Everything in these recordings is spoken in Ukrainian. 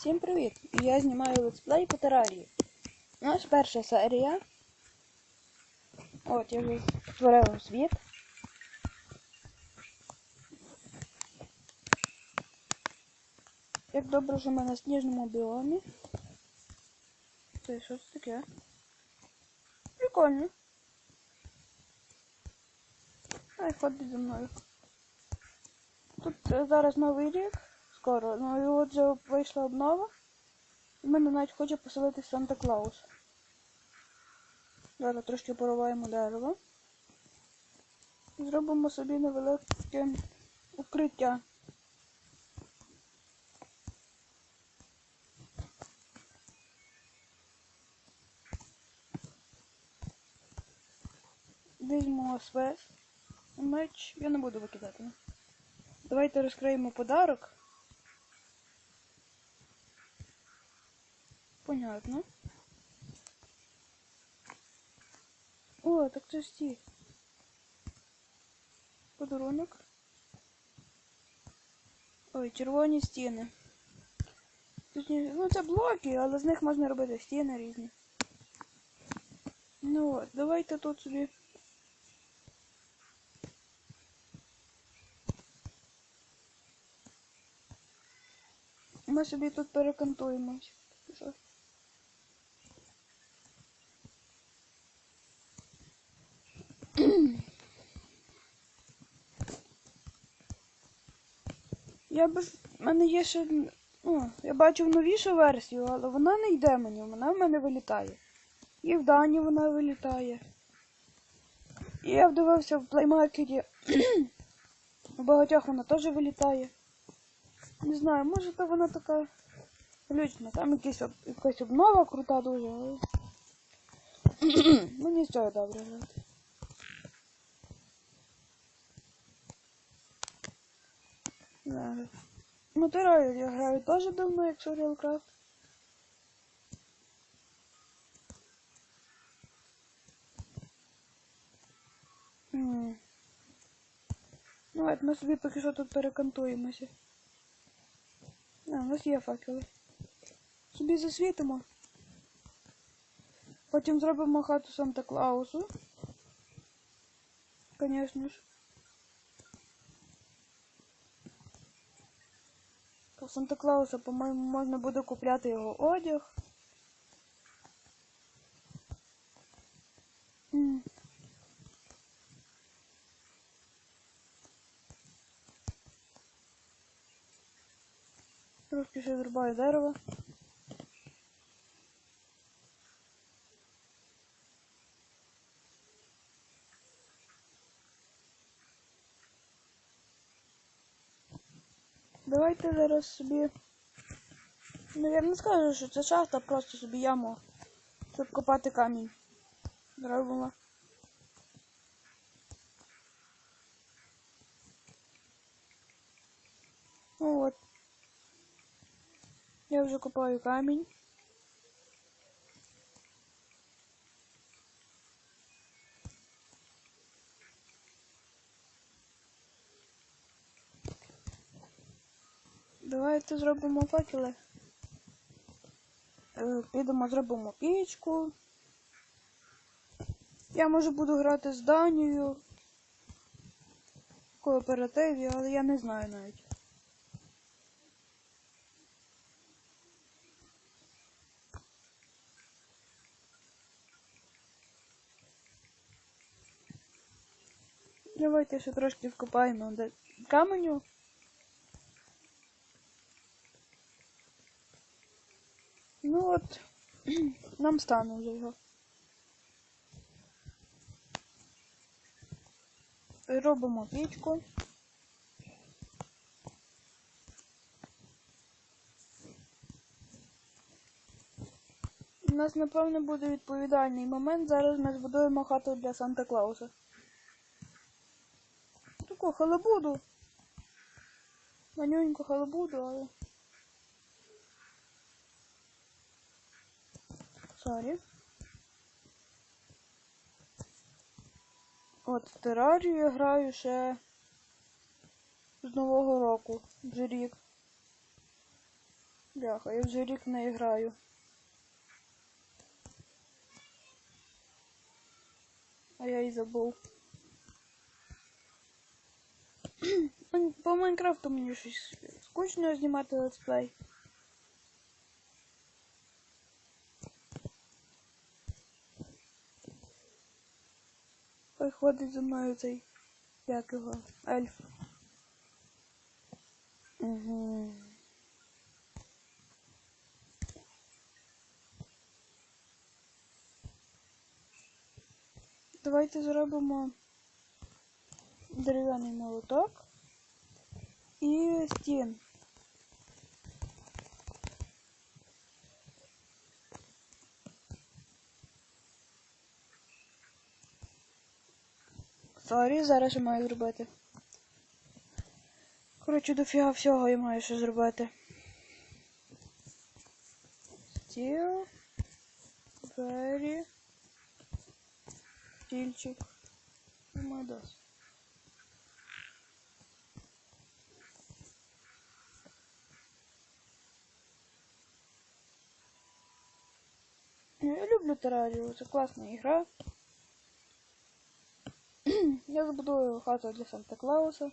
Всім привіт! Я знімаю летсплей по терарії. У нас перша серія. От, я вже створив світ. Як добре, що ми на сніжному біомі. Це що це таке? Прикольно. Ай, ходить за мною. Тут е, зараз новий рік, скоро, ну і от вже вийшла обнова. І мене навіть хоче поселити Санта Клаус. Зараз трошки пориваємо дерево. Зробимо собі невелике укриття. Візьмемо свес. Меч я не буду викидати. Давайте розкриємо подарок. Понятно. О, так це. Подарунок. Ой, червоні стіни. Точніше, ну це блоки, але з них можна робити стіни різні. Ну от, давайте тут собі. Ми собі тут перекантуємось. Я без. У мене є ще. Ну, я бачив новішу версію, але вона не йде мені, вона в мене вилітає. І в Дані вона вилітає. І я вдивився в плеймаркеті. У багатьох вона теж вилітає. Не знаю, може то вона така глючна. Там якась, об- якась обнова крута дуже, але. Мені з цього добре грати. Ну, я граю теж давно, як Surreal Craft. М. Ну, ми собі поки що тут перекантуємося. А, у нас є факели. Собі засвітимо. Потім зробимо хату Санта Клаусу. Звісно ж. Санта Клауса, по-моєму, можна буде купляти його одяг. Трошки ще зрубаю дерево. Давайте зараз собі. Ну я не скажу, що це шахта, просто собі яму, щоб копати камінь. Зробимо. Ну от. Я вже копаю камінь. Давайте зробимо факели. Е, Підемо, зробимо пічку. Я може буду грати з Данією в кооперативі, але я не знаю навіть. Давайте ще трошки вкопаємо каменю. Ну от, нам стане вже його. Робимо пічку. У нас, напевно, буде відповідальний момент. Зараз ми збудуємо хату для Санта Клауса. Таку халабуду. Манюньку халабуду, але. Сорі. От в терарію я граю ще з Нового року. Вже рік. Бляха, я вже рік не граю. А я і забув. По Майнкрафту мені щось скучно знімати летсплей. Ой, ходить за мною цей як його ельф. Угу. Давайте зробимо дерев'яний молоток і стін. Сорі, зараз я маю зробити. Коротше, дофіга всього я маю ще зробити. Стіл. Двері. Стільчик. Досить. Ну, Я люблю терарію, це класна ігра. Я забудую хату для Санта Клауса.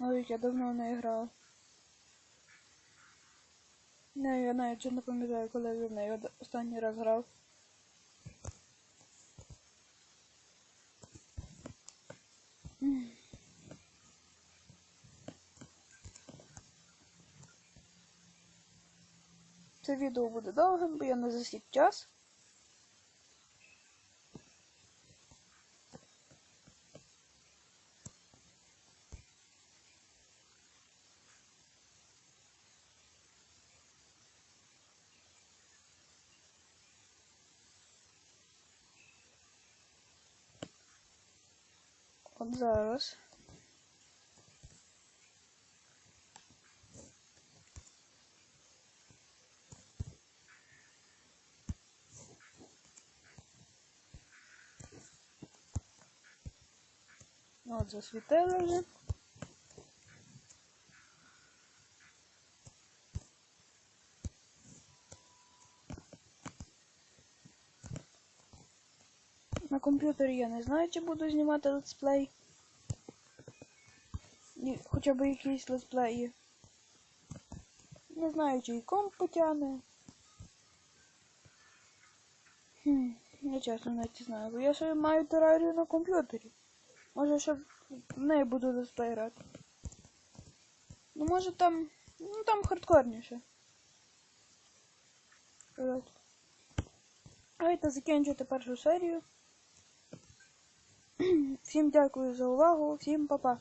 Ой, я давно не грав. Не, я навіть не пам'ятаю, коли я в неї останній раз грав. М. Це відео буде довгим, бо я не засік час. От зараз. От засвітили вже. На комп'ютері я не знаю, чи буду знімати летсплей. Ні, хоча б якісь летсплеї. Не знаю, чи і комп потягне. Хм, я чесно навіть знаю, бо я ще маю терарію на комп'ютері. Може, ще в неї буду грати. Ну, може там. Ну там хардкорніше. Давайте закінчити першу серію. Всім дякую за увагу, всім па-па.